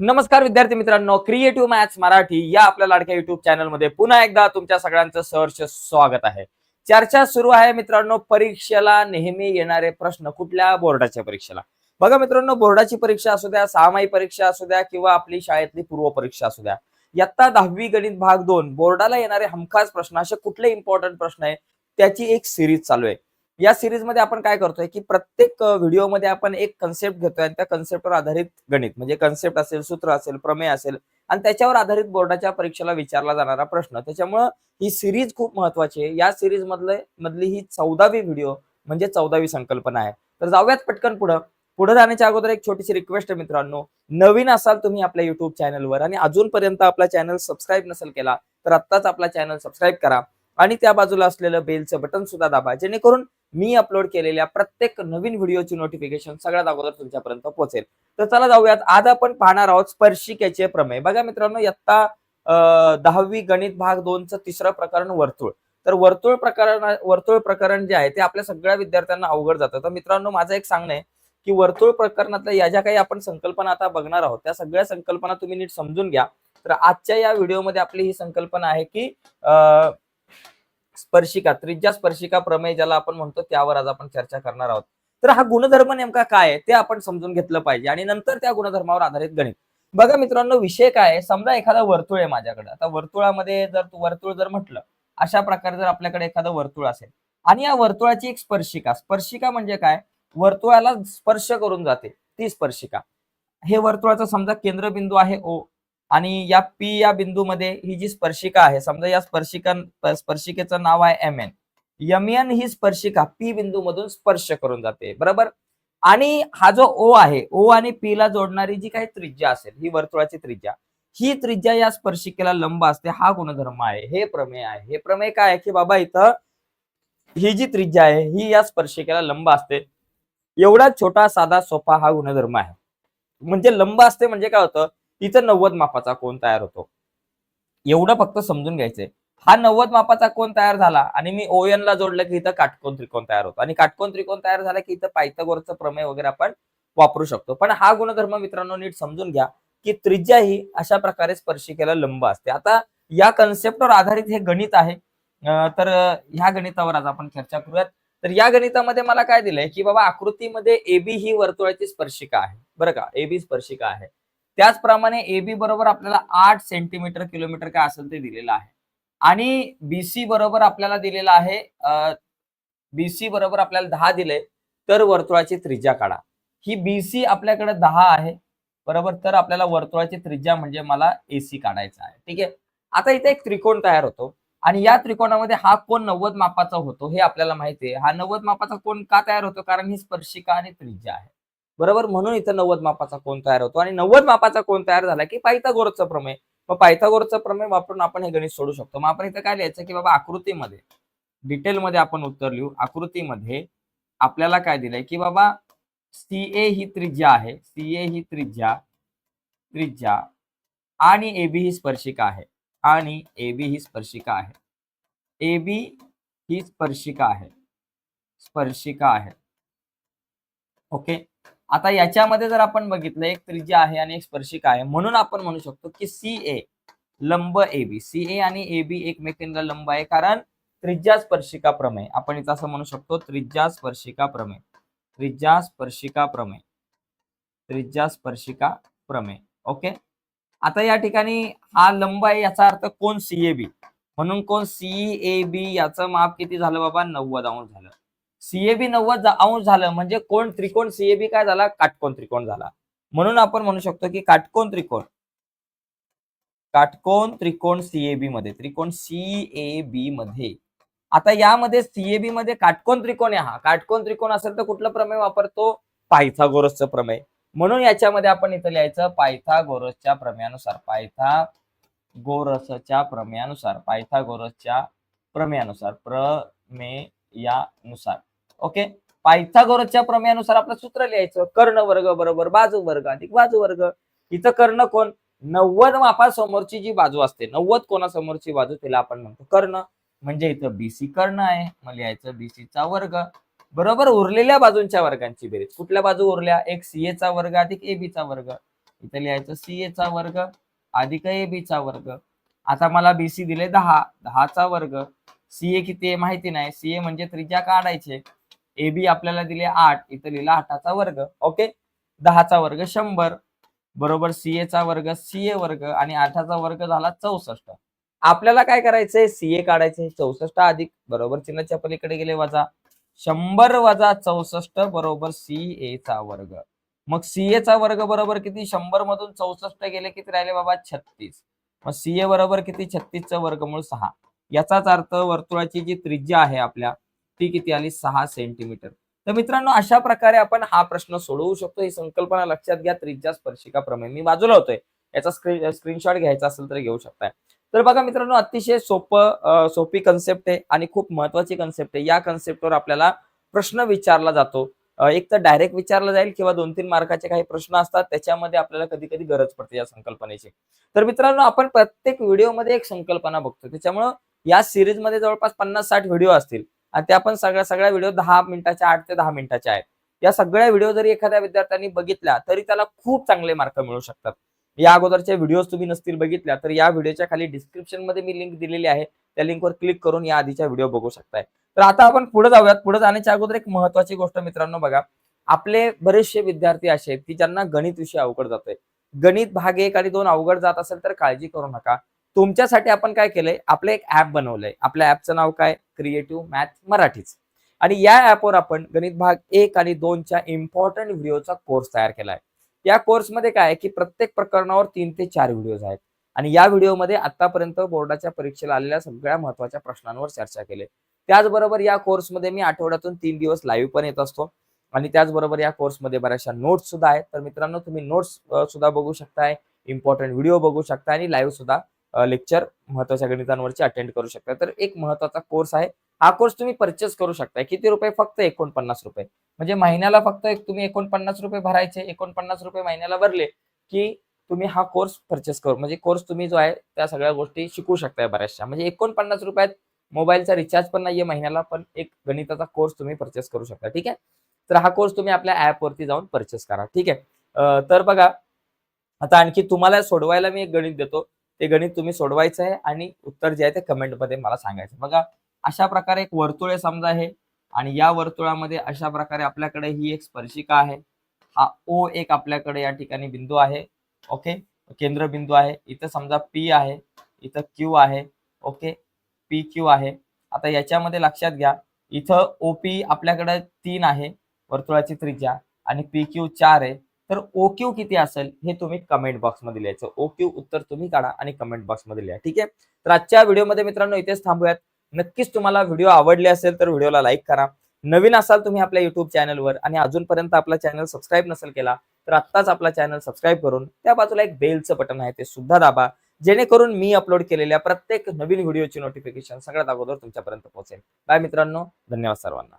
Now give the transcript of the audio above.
नमस्कार विद्यार्थी मित्रांनो क्रिएटिव्ह मॅथ्स मराठी या आपल्या लाडक्या युट्यूब चॅनलमध्ये पुन्हा एकदा तुमच्या सगळ्यांचं सहर्ष स्वागत आहे. चर्चा सुरू आहे मित्रांनो परीक्षेला नेहमी येणारे प्रश्न कुठल्या बोर्डाच्या परीक्षेला? बघा मित्रांनो बोर्डाची परीक्षा असू द्या सहामाही परीक्षा असू द्या किंवा आपली शाळेतली पूर्व परीक्षा असू द्या. यत्ता दहावी गणित भाग दोन बोर्डाला येणारे हमखास प्रश्न असे कुठले इम्पॉर्टंट प्रश्न आहे? त्याची एक सिरीज चालू आहे. या सिरीजमध्ये आपण काय करतोय की प्रत्येक व्हिडिओमध्ये आपण एक कन्सेप्ट घेतोय आणि त्या कन्सेप्टवर आधारित गणित म्हणजे कन्सेप्ट असेल सूत्र असेल प्रमेय असेल आणि त्याच्यावर आधारित बोर्डाच्या परीक्षेला विचारला जाणारा प्रश्न. त्याच्यामुळं ही सिरीज खूप महत्वाची आहे. या सिरीज मधले मधली ही चौदावी व्हिडिओ म्हणजे चौदावी संकल्पना आहे. तर जाऊयात पटकन पुढं. पुढे जाण्याच्या अगोदर एक छोटीशी रिक्वेस्ट आहे मित्रांनो. नवीन असाल तुम्ही आपल्या युट्यूब चॅनलवर आणि अजूनपर्यंत आपला चॅनल सबस्क्राईब नसेल केला तर आत्ताच आपला चॅनल सबस्क्राईब करा. आणि त्या बाजूला असलेलं बेलचं बटन सुद्धा दाबा जेणेकरून मी अपलोड केलेल्या प्रत्येक नवीन व्हिडिओची नोटिफिकेशन सगळ्यात अगोदर तुमच्यापर्यंत पोहोचेल. तर चला जाऊयात. आज आपण पाहणार आहोत स्पर्शिकेचे प्रमेय. बघा मित्रांनो इयत्ता दहावी गणित भाग दोनचं तिसरं प्रकरण वर्तुळ. तर वर्तुळ प्रकरण वर्तुळ प्रकरण जे आहे ते आपल्या सगळ्या विद्यार्थ्यांना अवघड जातं. तर मित्रांनो माझं एक सांगणं आहे की वर्तुळ प्रकरणातल्या या ज्या काही आपण संकल्पना आता बघणार आहोत त्या सगळ्या संकल्पना तुम्ही नीट समजून घ्या. तर आजच्या या व्हिडिओमध्ये आपली ही संकल्पना आहे की स्पर्शिका त्रिज्या स्पर्शिका प्रमेय ज्याला आपण म्हणतो त्यावर आज आपण चर्चा करणार आहोत. तर हा गुणधर्म नेमका काय आहे ते आपण समजून घेतलं पाहिजे आणि नंतर त्या गुणधर्मावर आधारित गणित. बघा मित्रांनो विषय काय आहे? समजा एखादा वर्तुळ आहे माझ्याकडे. आता वर्तुळामध्ये जर तू वर्तुळ जर म्हटलं अशा प्रकारे जर आपल्याकडे एखादं वर्तुळ असेल आणि या वर्तुळाची एक स्पर्शिका स्पर्शिका म्हणजे काय? वर्तुळाला स्पर्श करून जाते ती स्पर्शिका. हे वर्तुळाचा समजा केंद्रबिंदू आहे ओ आणि या पी या बिंदूमध्ये ही जी स्पर्शिका आहे समजा या स्पर्शिका स्पर्शिकेचं नाव आहे एम एन. यम एन ही स्पर्शिका पी बिंदू मधून स्पर्श करून जाते बरोबर? आणि हा जो ओ आहे ओ आणि पी ला जोडणारी जी काही त्रिज्या असेल ही वर्तुळाची त्रिज्या ही त्रिज्या या स्पर्शिकेला लंब असते हा गुणधर्म आहे हे प्रमेय आहे. हे प्रमेय काय आहे की बाबा इथं ही जी त्रिज्या आहे ही या स्पर्शिकेला लंब असते. एवढा छोटा साधा सोपा हा गुणधर्म आहे. म्हणजे लंब असते म्हणजे काय होतं? इथं नव्वद मापाचा कोण तयार होतो. एवढं फक्त समजून घ्यायचंय. हा नव्वद मापाचा कोण तयार झाला आणि मी ओएन ला जोडलं की इथं काटकोन त्रिकोण तयार होतो. आणि काटकोन त्रिकोण तयार झाला की इथं पायथागोरसचं प्रमेय वगैरे आपण वापरू शकतो. पण हा गुणधर्म मित्रांनो नीट समजून घ्या की त्रिज्या ही अशा प्रकारे स्पर्शिकेला लंब असते. आता या कन्सेप्टवर आधारित हे गणित आहे. तर ह्या गणितावर आज आपण चर्चा करूयात. तर या गणितामध्ये मला काय दिलंय की बाबा आकृतीमध्ये एबी ही वर्तुळाची स्पर्शिका आहे. बरं का? एबी स्पर्शिका आहे. त्याचप्रमाणे एबी बरोबर आपल्याला आठ सेंटीमीटर किलोमीटर काय असेल ते दिलेलं आहे. आणि बीसी बरोबर आपल्याला दिलेलं आहे बीसी बरोबर आपल्याला दहा दिले तर वर्तुळाची त्रिज्या काढा. ही बीसी आपल्याकडे दहा आहे बरोबर तर आपल्याला वर्तुळाची त्रिज्या म्हणजे मला एसी काढायचा आहे. ठीक आहे? आता इथे एक त्रिकोण तयार होतो. आणि या त्रिकोणामध्ये हा कोण नव्वद मापाचा होतो हे आपल्याला माहिती आहे. हा नव्वद मापाचा कोण का तयार होतो? कारण ही स्पर्शिका आणि त्रिज्या आहे. बरोबर? म्हणून इथं नव्वद मापाचा कोण तयार होतो. आणि नव्वद मापाचा कोण तयार झाला की पायथागोरसचं प्रमेय. मग पायथागोरसचं प्रमेय वापरून आपण हे गणित सोडू शकतो. मग आपण इथं काय लिहायचं की बाबा आकृतीमध्ये डिटेलमध्ये आपण उत्तर लिहू. आकृतीमध्ये आपल्याला काय दिलंय की बाबा सी ए ही त्रिज्या आहे. सी ए ही त्रिज्या त्रिज्या. आणि ए बी ही स्पर्शिका आहे. आणि ए बी ही स्पर्शिका आहे. ए बी ही स्पर्शिका आहे. स्पर्शिका आहे. ओके? आता याच्यामध्ये जर आपण बघितलं एक त्रिज्या आहे आणि एक स्पर्शिका आहे. म्हणून आपण म्हणू शकतो की सी ए लंब ए बी. सी ए आणि ए बी एकमेकांना लंब आहे कारण त्रिज्या स्पर्शिका प्रमेय. आपण इथं असं म्हणू शकतो त्रिज्या स्पर्शिका प्रमेय. त्रिज्या स्पर्शिका प्रमेय. त्रिज्या स्पर्शिका प्रमेय. ओके? आता या ठिकाणी हा लंब आहे याचा अर्थ कोण? C A B. म्हणून कोण? सी ए बी याचं माप किती झालं बाबा? नव्वद अंश झालं. सीएबी नव्वद अंश झालं म्हणजे कोण त्रिकोण सीएबी काय झाला? काटकोन त्रिकोण झाला. म्हणून आपण म्हणू शकतो की काटकोन त्रिकोण. काटकोन त्रिकोण सीएबी मध्ये त्रिकोण सीएबी मध्ये. आता यामध्ये सीएबी मध्ये काटकोन त्रिकोण आहे हा. काटकोन त्रिकोण असेल तर कुठलं प्रमेय वापरतो? पायथागोरसचं प्रमेय. म्हणून याच्यामध्ये आपण इथं लिहायचं पायथागोरसच्या प्रमेयानुसार. पायथा गोरसच्या प्रमेयानुसार. पायथागोरसच्या प्रमेयानुसार. प्रमेयानुसार. ओके? पायथागोरसच्या प्रमेयानुसार आपलं सूत्र लिहायचं. कर्ण वर्ग बरोबर बाजू वर्ग अधिक बाजू वर्ग. इथं कर्ण कोण? नव्वद मापासमोरची जी बाजू असते नव्वद कोणासमोरची बाजू तिला आपण म्हणतो कर्ण. म्हणजे इथं बीसी कर्ण आहे मग लिहायचं बीसीचा चा वर्ग. बरोबर? उरलेल्या बाजूंच्या वर्गांची बेरीज. कुठल्या बाजू उरल्या? एक सीए चा वर्ग अधिक AB चा वर्ग. इथं लिहायचं सीए चा वर्ग अधिक ए चा वर्ग. आता मला बीसी दिले दहा दहाचा वर्ग. सीए किती आहे? माहिती नाही. सीए म्हणजे त्रिज्या काढायचे. ए बी आपल्याला दिले आठ इथं लिहिला आठाचा वर्ग ओके? दहाचा वर्ग शंभर बरोबर सीए चा वर्ग सीए वर्ग आणि आठाचा वर्ग झाला चौसष्ट. आपल्याला काय करायचंय? सीए काढायचंय काढायचे चौसष्ट अधिक बरोबर चिन्हाच्या पलीकडे गेले वजा. शंभर वजा चौसष्ट बरोबर सीए चा वर्ग. मग सीए चा वर्ग बरोबर किती? शंभर मधून चौसष्ट गेले किती राहिले बाबा? छत्तीस. मग सीए बरोबर किती? छत्तीसचं वर्गमूळ सहा. याचाच अर्थ वर्तुळाची जी त्रिज्या आहे आपल्या ती किती आली? सहा सेंटीमीटर तर मित्रांनो अशा प्रकारे आपण हा प्रश्न सोडवू शकतो. ही संकल्पना लक्षात घ्या. त्रिज्या स्पर्शिका प्रमेय मी बाजूला होतोय. याचा स्क्रीन स्क्रीनशॉट घ्यायचा असेल तर घेऊ शकताय. तर बघा मित्रांनो अतिशय सोपं सोपी कन्सेप्ट आहे आणि खूप महत्वाची कन्सेप्ट आहे. या कन्सेप्टवर आपल्याला प्रश्न विचारला जातो. एक तर डायरेक्ट विचारला जाईल किंवा दोन तीन मार्काचे काही प्रश्न असतात. त्याच्यामध्ये आपल्याला कधी कधी गरज पडते या संकल्पनेची. तर मित्रांनो आपण प्रत्येक व्हिडिओमध्ये एक संकल्पना बघतो. त्याच्यामुळं या सिरीजमध्ये जवळपास पन्नास साठ व्हिडिओ असतील. आणि त्या पण सगळ्या सगळ्या व्हिडिओ दहा मिनिटाच्या आठ ते दहा मिनिटाच्या आहेत. या सगळ्या व्हिडिओ जरी एखाद्या विद्यार्थ्यांनी बघितल्या तरी त्याला खूप चांगले मार्क मिळू शकतात. या अगोदरच्या व्हिडिओज तुम्ही नसतील बघितल्या तर या व्हिडिओच्या खाली डिस्क्रिप्शनमध्ये मी लिंक दिलेली आहे. त्या लिंकवर क्लिक करून या आधीच्या व्हिडिओ बघू शकताय. तर आता आपण पुढे जाऊयात. पुढे जाण्याच्या अगोदर एक महत्वाची गोष्ट मित्रांनो बघा. आपले बरेचसे विद्यार्थी असे आहेत की ज्यांना गणित विषय अवघड जातोय. गणित भाग एक आणि दोन अवघड जात असेल तर काळजी करू नका. तुमच्यासाठी आपण काय केलंय? आपलं एक ऍप बनवलंय. आपल्या ऍपचं नाव काय? क्रिएटिव्ह मॅथ मराठीच आणि या ऍपवर आपण गणित भाग एक आणि दोनच्या इम्पॉर्टंट व्हिडिओचा कोर्स तयार केलाय. या कोर्समध्ये काय आहे की प्रत्येक प्रकरणावर तीन ते चार व्हिडिओज आहेत. आणि या व्हिडिओमध्ये आतापर्यंत बोर्डाच्या परीक्षेला आलेल्या सगळ्या महत्त्वाच्या प्रश्नांवर चर्चा केली. त्याचबरोबर या कोर्समध्ये मी आठवड्यातून तीन दिवस लाईव्ह पण येत असतो. आणि त्याचबरोबर या कोर्समध्ये बऱ्याचशा नोट्स सुद्धा आहेत. तर मित्रांनो तुम्ही नोट्स सुद्धा बघू शकताय. इम्पॉर्टंट व्हिडिओ बघू शकता आणि लाईव्ह सुद्धा लेक्चर महत्त्वाच्या गणितांवरची अटेंड करू शकता. तर एक महत्त्वाचा कोर्स आहे. हा कोर्स तुम्ही परचेस करू शकता किती रुपये? फक्त एकोणपन्नास रुपये. म्हणजे महिन्याला फक्त एक तुम्ही एकोणपन्नास रुपये भरायचे एकोणपन्नास रुपये महिन्याला भरले की तुम्ही हा कोर्स परचेस करू म्हणजे कोर्स तुम्ही जो आहे त्या सगळ्या गोष्टी शिकू शकताय बऱ्याचशा. म्हणजे एकोणपन्नास रुपयात मोबाईलचा रिचार्ज पण नाहीये महिन्याला पण एक गणिताचा कोर्स तुम्ही परचेस करू शकता. ठीक आहे? तर हा कोर्स तुम्ही आपल्या ऍप वरती जाऊन परचेस करा. ठीक आहे? तर बघा आता आणखी तुम्हाला सोडवायला मी एक गणित देतो. ते गणित तुम्ही सोडवायचं आहे आणि उत्तर जे आहे ते कमेंटमध्ये मला सांगायचं बघा अशा प्रकारे एक वर्तुळ आहे समजा आहे आणि या वर्तुळामध्ये अशा प्रकारे आपल्याकडे ही एक स्पर्शिका आहे. हा ओ एक आपल्याकडे या ठिकाणी बिंदू आहे. ओके केंद्रबिंदू आहे. इथं समजा पी आहे. इथं क्यू आहे. ओके पी क्यू आहे. आता याच्यामध्ये लक्षात घ्या इथं ओपी आपल्याकडे तीन आहे वर्तुळाची त्रिज्या आणि पी क्यू चार आहे. तर ओ क्यू किती असेल हे तुम्ही कमेंट बॉक्समध्ये लिहायचं. ओ क्यू उत्तर तुम्ही काढा आणि कमेंट बॉक्समध्ये लिहा. ठीक आहे? तर आजच्या व्हिडिओमध्ये मित्रांनो इथेच थांबूयात. नक्कीच तुम्हाला व्हिडिओ आवडले असेल तर व्हिडिओला लाईक करा. नवीन असाल तुम्ही आपल्या युट्यूब चॅनलवर आणि अजूनपर्यंत आपला चॅनल सबस्क्राईब नसेल केला तर आत्ताच आपला चॅनल सबस्क्राईब करून त्या बाजूला एक बेलचं बटन आहे ते सुद्धा दाबा. जेणेकरून मी अपलोड केलेल्या प्रत्येक नवीन व्हिडिओची नोटिफिकेशन सगळ्यात अगोदर तुमच्यापर्यंत पोहोचेल. बाय मित्रांनो. धन्यवाद सर्वांना.